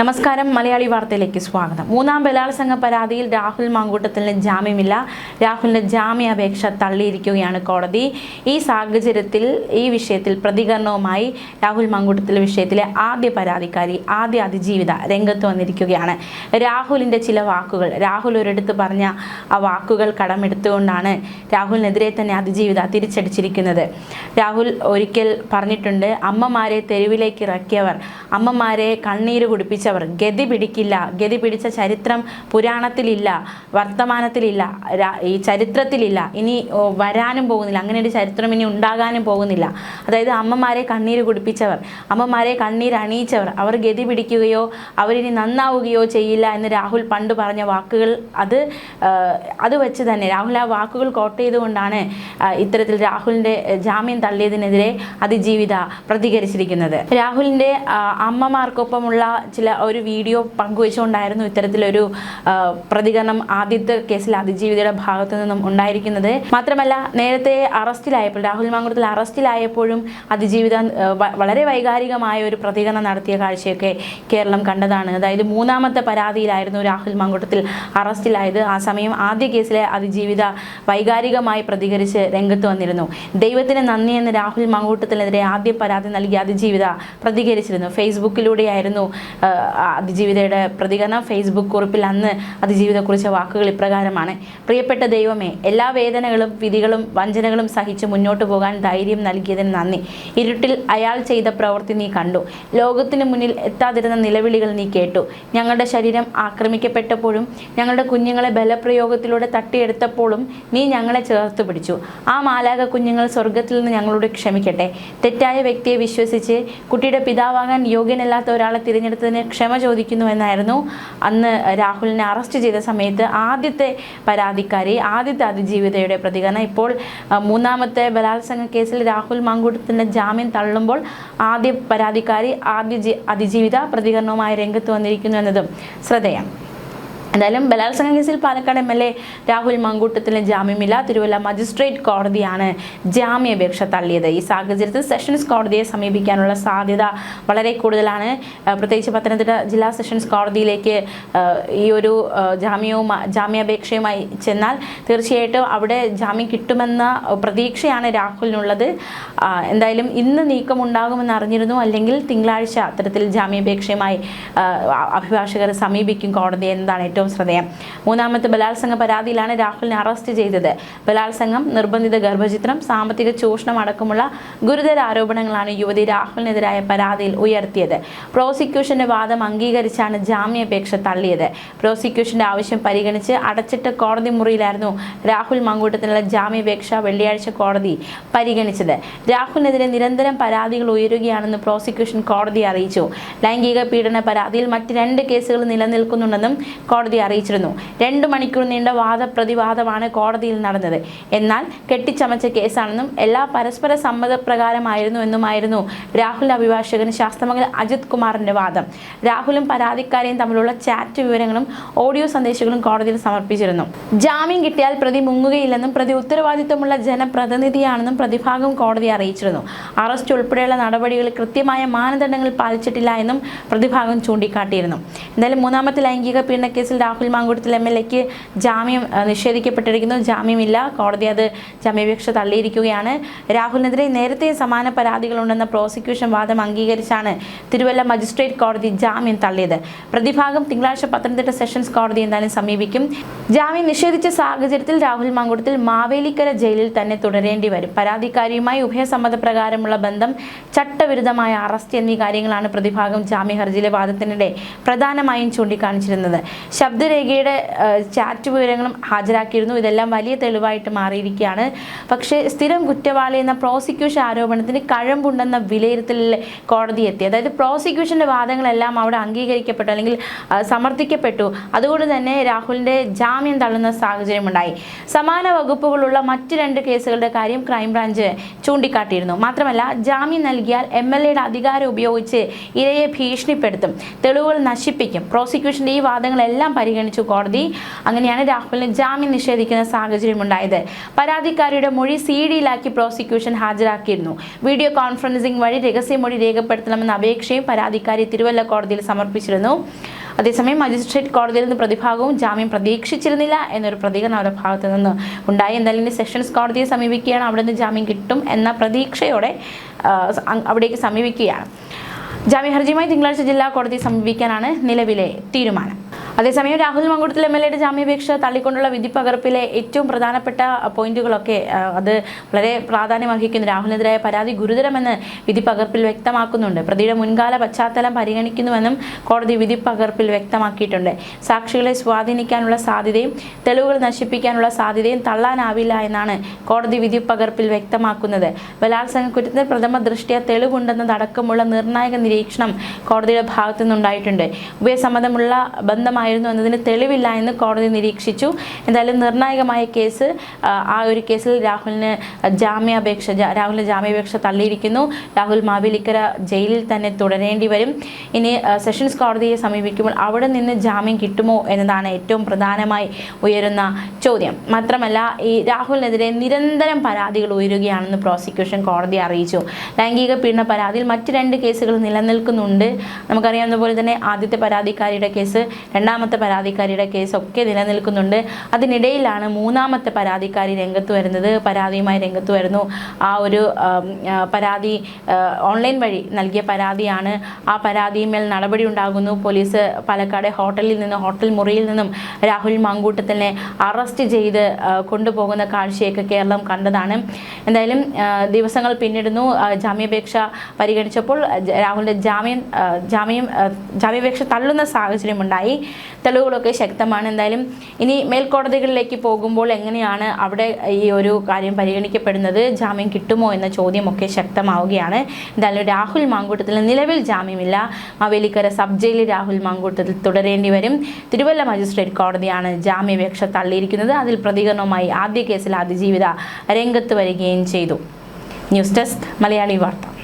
നമസ്കാരം. മലയാളി വാർത്തയിലേക്ക് സ്വാഗതം. മൂന്നാം ബലാത്സംഗ പരാതിയിൽ രാഹുൽ മാങ്കൂട്ടത്തിന് ജാമ്യമില്ല. രാഹുലിന്റെ ജാമ്യാപേക്ഷ തള്ളിയിരിക്കുകയാണ് കോടതി. ഈ സാഹചര്യത്തിൽ ഈ വിഷയത്തിൽ പ്രതികരണവുമായി രാഹുൽ മാങ്കൂട്ടത്തിലെ വിഷയത്തിലെ ആദ്യ പരാതിക്കാരി ആദ്യ അതിജീവിത രംഗത്ത് വന്നിരിക്കുകയാണ്. രാഹുലിന്റെ ചില വാക്കുകൾ രാഹുൽ ഒരിടത്ത് പറഞ്ഞ ആ വാക്കുകൾ കടമെടുത്തുകൊണ്ടാണ് രാഹുലിനെതിരെ തന്നെ അതിജീവിത തിരിച്ചടിച്ചിരിക്കുന്നത്. രാഹുൽ ഒരിക്കൽ പറഞ്ഞിട്ടുണ്ട് അമ്മമാരെ തെരുവിലേക്ക് ഇറക്കിയവർ അമ്മമാരെ കണ്ണീര് കുടിപ്പിച്ചവർ ഗതി പിടിക്കില്ല. ഗതി പിടിച്ച ചരിത്രം പുരാണത്തിലില്ല വർത്തമാനത്തിലില്ല ഈ ചരിത്രത്തിലില്ല. ഇനി വരാനും പോകുന്നില്ല. അങ്ങനെ ഒരു ചരിത്രം ഇനി ഉണ്ടാകാനും പോകുന്നില്ല. അതായത് അമ്മമാരെ കണ്ണീര് കുടിപ്പിച്ചവർ അമ്മമാരെ കണ്ണീര് അണിയിച്ചവർ അവർ ഗതി പിടിക്കുകയോ അവരിനി നന്നാവുകയോ ചെയ്യില്ല എന്ന് രാഹുൽ പണ്ട് പറഞ്ഞ വാക്കുകൾ അത് അത് വെച്ച് തന്നെ രാഹുൽ ആ വാക്കുകൾ കോട്ട് ചെയ്തുകൊണ്ടാണ് ഇത്തരത്തിൽ രാഹുലിന്റെ ജാമ്യം തള്ളിയതിനെതിരെ അതിജീവിത പ്രതികരിച്ചിരിക്കുന്നത്. രാഹുലിന്റെ അമ്മമാർക്കൊപ്പമുള്ള ചില ഒരു വീഡിയോ പങ്കുവെച്ചുകൊണ്ടായിരുന്നു ഇത്തരത്തിലൊരു പ്രതികരണം ആദ്യത്തെ കേസിൽ അതിജീവിതയുടെ ഭാഗത്തു നിന്നും ഉണ്ടായിരിക്കുന്നത്. മാത്രമല്ല നേരത്തെ അറസ്റ്റിലായപ്പോൾ രാഹുൽ മാങ്കുളത്തിൽ അറസ്റ്റിലായപ്പോഴും അതിജീവിത വളരെ വൈകാരികമായ ഒരു പ്രതികരണം നടത്തിയ കാഴ്ചയൊക്കെ കേരളം കണ്ടതാണ്. അതായത് മൂന്നാമത്തെ പരാതിയിലായിരുന്നു രാഹുൽ മാങ്കുട്ടത്തിൽ അറസ്റ്റിലായത്. ആ സമയം ആദ്യ കേസിലെ അതിജീവിത വൈകാരികമായി പ്രതികരിച്ച് രംഗത്ത് വന്നിരുന്നു. ദൈവത്തിന് നന്ദി എന്ന് രാഹുൽ മാങ്കൂട്ടത്തിനെതിരെ ആദ്യ പരാതി നൽകിയ അതിജീവിത പ്രതികരിച്ചിരുന്നു. ഫേസ്ബുക്കിലൂടെയായിരുന്നു അതിജീവിതയുടെ പ്രതികരണം ഫേസ്ബുക്ക് കുറിപ്പിൽ അന്ന് അതിജീവിത കുറിച്ച വാക്കുകൾ ഇപ്രകാരമാണ്. പ്രിയപ്പെട്ട ദൈവമേ എല്ലാ വേദനകളും വിധികളും വഞ്ചനകളും സഹിച്ച് മുന്നോട്ട് പോകാൻ ധൈര്യം നൽകിയതിന് നന്ദി. ഇരുട്ടിൽ അയാൾ ചെയ്ത പ്രവൃത്തി നീ കണ്ടു. ലോകത്തിന് മുന്നിൽ എത്താതിരുന്ന നിലവിളികൾ നീ കേട്ടു. ഞങ്ങളുടെ ശരീരം ആക്രമിക്കപ്പെട്ടപ്പോഴും ഞങ്ങളുടെ കുഞ്ഞുങ്ങളെ ബലപ്രയോഗത്തിലൂടെ തട്ടിയെടുത്തപ്പോഴും നീ ഞങ്ങളെ ചേർത്ത് പിടിച്ചു. ആ മാലാക കുഞ്ഞുങ്ങൾ സ്വർഗത്തിൽ നിന്ന് ഞങ്ങളോട് ക്ഷമിക്കട്ടെ. തെറ്റായ വ്യക്തിയെ വിശ്വസിച്ച് കുട്ടിയുടെ പിതാവാകാൻ യോഗ്യനല്ലാത്ത ഒരാളെ തിരഞ്ഞെടുത്തതിന് ക്ഷമ ചോദിക്കുന്നുവെന്നായിരുന്നു. അന്ന് രാഹുലിനെ അറസ്റ്റ് ചെയ്ത സമയത്ത് ആദ്യത്തെ പരാതിക്കാരി ആദ്യത്തെ അതിജീവിതയുടെ പ്രതികരണം. ഇപ്പോൾ മൂന്നാമത്തെ ബലാത്സംഗ കേസിൽ രാഹുൽ മാങ്കൂട്ടത്തിന്റെ ജാമ്യം തള്ളുമ്പോൾ ആദ്യ പരാതിക്കാരി ആദ്യ അതിജീവിത പ്രതികരണവുമായി രംഗത്ത് വന്നിരിക്കുന്നു എന്നതും ശ്രദ്ധേയം. എന്തായാലും ബലാത്സംഗ കേസിൽ Palakkad M L A Rahul മങ്കൂട്ടത്തിന് ജാമ്യമില്ല. തിരുവല്ല മജിസ്ട്രേറ്റ് കോടതിയാണ് ജാമ്യാപേക്ഷ തള്ളിയത്. ഈ സാഹചര്യത്തിൽ സെഷൻസ് കോടതിയെ സമീപിക്കാനുള്ള സാധ്യത വളരെ കൂടുതലാണ്. പ്രത്യേകിച്ച് പത്തനംതിട്ട ജില്ലാ സെഷൻസ് കോടതിയിലേക്ക് ഈ ഒരു ജാമ്യവും ജാമ്യാപേക്ഷയുമായി ചെന്നാൽ തീർച്ചയായിട്ടും അവിടെ ജാമ്യം കിട്ടുമെന്ന പ്രതീക്ഷയാണ് രാഹുലിനുള്ളത്. എന്തായാലും ഇന്ന് നീക്കമുണ്ടാകുമെന്ന് അറിഞ്ഞിരുന്നു. അല്ലെങ്കിൽ തിങ്കളാഴ്ച അത്തരത്തിൽ ജാമ്യാപേക്ഷയുമായി അഭിഭാഷകർ സമീപിക്കും കോടതി എന്നതാണ് ഏറ്റവും ശ്രദ്ധേയം. മൂന്നാമത്തെ ബലാത്സംഗ പരാതിയിലാണ് രാഹുലിനെ അറസ്റ്റ് ചെയ്തത്. ബലാത്സംഗം നിർബന്ധിത ഗർഭചിത്രം സാമ്പത്തിക ചൂഷണം അടക്കമുള്ള ഗുരുതര ആരോപണങ്ങളാണ് യുവതി രാഹുലിനെതിരായ പരാതിയിൽ ഉയർത്തിയത്. പ്രോസിക്യൂഷന്റെ വാദം അംഗീകരിച്ചാണ് ജാമ്യാപേക്ഷ തള്ളിയത്. പ്രോസിക്യൂഷന്റെ ആവശ്യം പരിഗണിച്ച് അടച്ചിട്ട കോടതി മുറിയിലായിരുന്നു രാഹുൽ മങ്കൂട്ടത്തിനുള്ള ജാമ്യാപേക്ഷ വെള്ളിയാഴ്ച കോടതി പരിഗണിച്ചത്. രാഹുലിനെതിരെ നിരന്തരം പരാതികൾ ഉയരുകയാണെന്ന് പ്രോസിക്യൂഷൻ കോടതി അറിയിച്ചു. ലൈംഗിക പീഡന പരാതിയിൽ മറ്റ് രണ്ട് കേസുകൾ നിലനിൽക്കുന്നുണ്ടെന്നും കോടതി അറിയിച്ചിരുന്നു. രണ്ട് മണിക്കൂർ നീണ്ട വാദപ്രതിവാദമാണ് കോടതിയിൽ നടന്നത്. എന്നാൽ കെട്ടിച്ചമച്ച കേസാണെന്നും എല്ലാ പരസ്പര സമ്മതപ്രകാരമായിരുന്നു എന്നുമായിരുന്നു രാഹുൽ അഭിഭാഷകൻ ശാസ്ത്രമംഗൽ അജിത് കുമാറിന്റെ വാദം. രാഹുലും പരാതിക്കാരെയും തമ്മിലുള്ള ചാറ്റ് വിവരങ്ങളും ഓഡിയോ സന്ദേശങ്ങളും കോടതിയിൽ സമർപ്പിച്ചിരുന്നു. ജാമ്യം കിട്ടിയാൽ പ്രതി മുങ്ങുകയില്ലെന്നും പ്രതി ഉത്തരവാദിത്വമുള്ള ജനപ്രതിനിധിയാണെന്നും പ്രതിഭാഗം കോടതി അറിയിച്ചിരുന്നു. അറസ്റ്റ് ഉൾപ്പെടെയുള്ള നടപടികൾ കൃത്യമായ മാനദണ്ഡങ്ങൾ പാലിച്ചിട്ടില്ല എന്നും പ്രതിഭാഗം ചൂണ്ടിക്കാട്ടിയിരുന്നു. എന്തായാലും മൂന്നാമത്തെ ലൈംഗിക പീഡന കേസിൽ രാഹുൽ മാങ്കുടത്തിൽ എം എൽ എക്ക് ജാമ്യം നിഷേധിക്കപ്പെട്ടിരിക്കുന്നു. ജാമ്യമില്ല. കോടതി അത് ജാമ്യാപേക്ഷ തള്ളിയിരിക്കുകയാണ്. രാഹുലിനെതിരെ നേരത്തെ സമാന പരാതികളുണ്ടെന്ന പ്രോസിക്യൂഷൻ വാദം അംഗീകരിച്ചാണ് തിരുവല്ല മജിസ്ട്രേറ്റ് കോടതി ജാമ്യം തള്ളിയത്. പ്രതിഭാഗം തിങ്കളാഴ്ച പത്തനംതിട്ട സെഷൻസ് കോടതി എന്തായാലും സമീപിക്കും. ജാമ്യം നിഷേധിച്ച സാഹചര്യത്തിൽ രാഹുൽ മാങ്കുടത്തിൽ മാവേലിക്കര ജയിലിൽ തന്നെ തുടരേണ്ടി വരും. പരാതിക്കാരിയുമായി ഉഭയസമ്മതപ്രകാരമുള്ള ബന്ധം ചട്ടവിരുദ്ധമായ അറസ്റ്റ് എന്നീ കാര്യങ്ങളാണ് പ്രതിഭാഗം ജാമ്യ ഹർജിയിലെ വാദത്തിനിടെ പ്രധാനമായും ചൂണ്ടിക്കാണിച്ചിരുന്നത്. ശബ്ദരേഖയുടെ ചാറ്റ് വിവരങ്ങളും ഹാജരാക്കിയിരുന്നു. ഇതെല്ലാം വലിയ തെളിവായിട്ട് മാറിയിരിക്കുകയാണ്. പക്ഷേ സ്ഥിരം കുറ്റവാളി എന്ന പ്രോസിക്യൂഷൻ ആരോപണത്തിന് കഴമ്പുണ്ടെന്ന വിലയിരുത്തലിൽ കോടതി എത്തി. അതായത് പ്രോസിക്യൂഷന്റെ വാദങ്ങളെല്ലാം അവിടെ അംഗീകരിക്കപ്പെട്ടു അല്ലെങ്കിൽ സമർത്ഥിക്കപ്പെട്ടു. അതുകൊണ്ട് തന്നെ രാഹുലിന്റെ ജാമ്യം തള്ളുന്ന സാഹചര്യമുണ്ടായി സമാന വകുപ്പുകളുള്ള മറ്റ് രണ്ട് കേസുകളുടെ കാര്യം ക്രൈംബ്രാഞ്ച് ചൂണ്ടിക്കാട്ടിയിരുന്നു. മാത്രമല്ല ജാമ്യം നൽകിയാൽ എം എൽ എയുടെ അധികാരം ഉപയോഗിച്ച് ഇരയെ ഭീഷണിപ്പെടുത്തും തെളിവുകൾ നശിപ്പിക്കും. പ്രോസിക്യൂഷന്റെ ഈ വാദങ്ങളെല്ലാം പരിഗണിച്ചു കോടതി. അങ്ങനെയാണ് രാഹുലിന് ജാമ്യം നിഷേധിക്കുന്ന സാഹചര്യം ഉണ്ടായത്. പരാതിക്കാരിയുടെ മൊഴി സി ഡിയിലാക്കി പ്രോസിക്യൂഷൻ ഹാജരാക്കിയിരുന്നു. വീഡിയോ കോൺഫറൻസിംഗ് വഴി രഹസ്യമൊഴി രേഖപ്പെടുത്തണമെന്ന അപേക്ഷയും പരാതിക്കാരി തിരുവല്ല കോടതിയിൽ സമർപ്പിച്ചിരുന്നു. അതേസമയം മജിസ്ട്രേറ്റ് കോടതിയിൽ നിന്ന് പ്രതിഭാഗവും ജാമ്യം പ്രതീക്ഷിച്ചിരുന്നില്ല എന്നൊരു പ്രതികരണം അവരുടെ ഭാഗത്ത് നിന്ന് ഉണ്ടായി. എന്തായാലും ഇനി സെഷൻസ് കോടതിയെ സമീപിക്കുകയാണ്. അവിടെ നിന്ന് ജാമ്യം കിട്ടും എന്ന പ്രതീക്ഷയോടെ അവിടേക്ക് സമീപിക്കുകയാണ്. ജാമ്യ ഹർജിയുമായി തിങ്കളാഴ്ച ജില്ലാ കോടതിയെ സമീപിക്കാനാണ് നിലവിലെ തീരുമാനം. അതേസമയം രാഹുൽ മങ്കുടത്തിൽ എം എൽ എയുടെ ജാമ്യാപേക്ഷ തള്ളിക്കൊണ്ടുള്ള വിധി പകർപ്പിലെ ഏറ്റവും പ്രധാനപ്പെട്ട പോയിന്റുകളൊക്കെ അത് വളരെ പ്രാധാന്യം പ്രാധാന്യമർഹിക്കുന്നു രാഹുലിനെതിരായ പരാതി ഗുരുതരമെന്ന് വിധി പകർപ്പിൽ വ്യക്തമാക്കുന്നുണ്ട്. പ്രതിയുടെ മുൻകാല പശ്ചാത്തലം പരിഗണിക്കുന്നുവെന്നും കോടതി വിധി പകർപ്പിൽ വ്യക്തമാക്കിയിട്ടുണ്ട്. സാക്ഷികളെ സ്വാധീനിക്കാനുള്ള സാധ്യതയും തെളിവുകൾ നശിപ്പിക്കാനുള്ള സാധ്യതയും തള്ളാനാവില്ല എന്നാണ് കോടതി വിധി പകർപ്പിൽ വ്യക്തമാക്കുന്നത്. ബലാത്സംഗ കുറ്റത്തിന് പ്രഥമ ദൃഷ്ടിയ തെളിവുണ്ടെന്നതടക്കമുള്ള നിർണായക നിരീക്ഷണം കോടതിയുടെ ഭാഗത്തു നിന്നുണ്ടായിട്ടുണ്ട് ഉഭയസമ്മതമുള്ള ബന്ധമായിരുന്നു എന്നതിന് തെളിവില്ല എന്ന് കോടതി നിരീക്ഷിച്ചു. എന്തായാലും നിർണായകമായ കേസ് ആ, ഒരു കേസിൽ രാഹുലിന് ജാമ്യാപേക്ഷ രാഹുലിന് ജാമ്യാപേക്ഷ തള്ളിയിരിക്കുന്നു. രാഹുൽ മാവേലിക്കര ജയിലിൽ തന്നെ തുടരേണ്ടി വരും. ഇനി സെഷൻസ് കോടതിയെ സമീപിക്കുമ്പോൾ അവിടെ നിന്ന് ജാമ്യം കിട്ടുമോ എന്നതാണ് ഏറ്റവും പ്രധാനമായി ഉയരുന്ന ചോദ്യം. മാത്രമല്ല ഈ രാഹുലിനെതിരെ നിരന്തരം പരാതികൾ ഉയരുകയാണെന്ന് പ്രോസിക്യൂഷൻ കോടതി അറിയിച്ചു. ലൈംഗിക പീഡന പരാതിയിൽ മറ്റ് രണ്ട് കേസുകൾ നിലനിൽക്കുന്നുണ്ട്. നമുക്കറിയാവുന്ന പോലെ തന്നെ ആദ്യത്തെ പരാതിക്കാരിയുടെ കേസ് രണ്ടാമത്തെ പരാതിക്കാരിയുടെ കേസ് ഒക്കെ നിലനിൽക്കുന്നുണ്ട്. അതിനിടയിലാണ് മൂന്നാമത്തെ പരാതിക്കാരി രംഗത്ത് വരുന്നത്. പരാതിയുമായി രംഗത്ത് വരുന്നു. ആ ഒരു പരാതി ഓൺലൈൻ വഴി നൽകിയ പരാതിയാണ്. ആ പരാതിയിന്മേൽ നടപടി ഉണ്ടാകുന്നു. പോലീസ് പാലക്കാട് ഹോട്ടലിൽ നിന്ന് ഹോട്ടൽ മുറിയിൽ നിന്നും രാഹുൽ മാങ്കൂട്ടത്തിനെ അറസ്റ്റ് ചെയ്ത് കൊണ്ടുപോകുന്ന കാഴ്ചയൊക്കെ കേരളം കണ്ടതാണ്. എന്തായാലും ദിവസങ്ങൾ പിന്നിടുന്നു. ജാമ്യാപേക്ഷ പരിഗണിച്ചപ്പോൾ രാഹുലിന്റെ ജാമ്യം ജാമ്യം ജാമ്യാപേക്ഷ തള്ളുന്ന സാഹചര്യമുണ്ടായി. തെളിവുകളൊക്കെ ശക്തമാണ്. എന്തായാലും ഇനി മേൽക്കോടതികളിലേക്ക് പോകുമ്പോൾ എങ്ങനെയാണ് അവിടെ ഈ ഒരു കാര്യം പരിഗണിക്കപ്പെടുന്നത്? ജാമ്യം കിട്ടുമോ എന്ന ചോദ്യമൊക്കെ ശക്തമാവുകയാണ്. എന്തായാലും രാഹുൽ മാങ്കൂട്ടത്തിൽ നിലവിൽ ജാമ്യമില്ല. മാവേലിക്കര സബ് ജയിലിൽ രാഹുൽ മാങ്കൂട്ടത്തിൽ തുടരേണ്ടി വരും. തിരുവല്ല മജിസ്ട്രേറ്റ് കോടതിയാണ് ജാമ്യപേക്ഷ തള്ളിയിരിക്കുന്നത്. അതിൽ പ്രതികരണവുമായി ആദ്യ കേസിൽ അതിജീവിത രംഗത്ത് വരികയും ചെയ്തു. ന്യൂസ് ഡെസ്ക് മലയാളി വാർത്ത.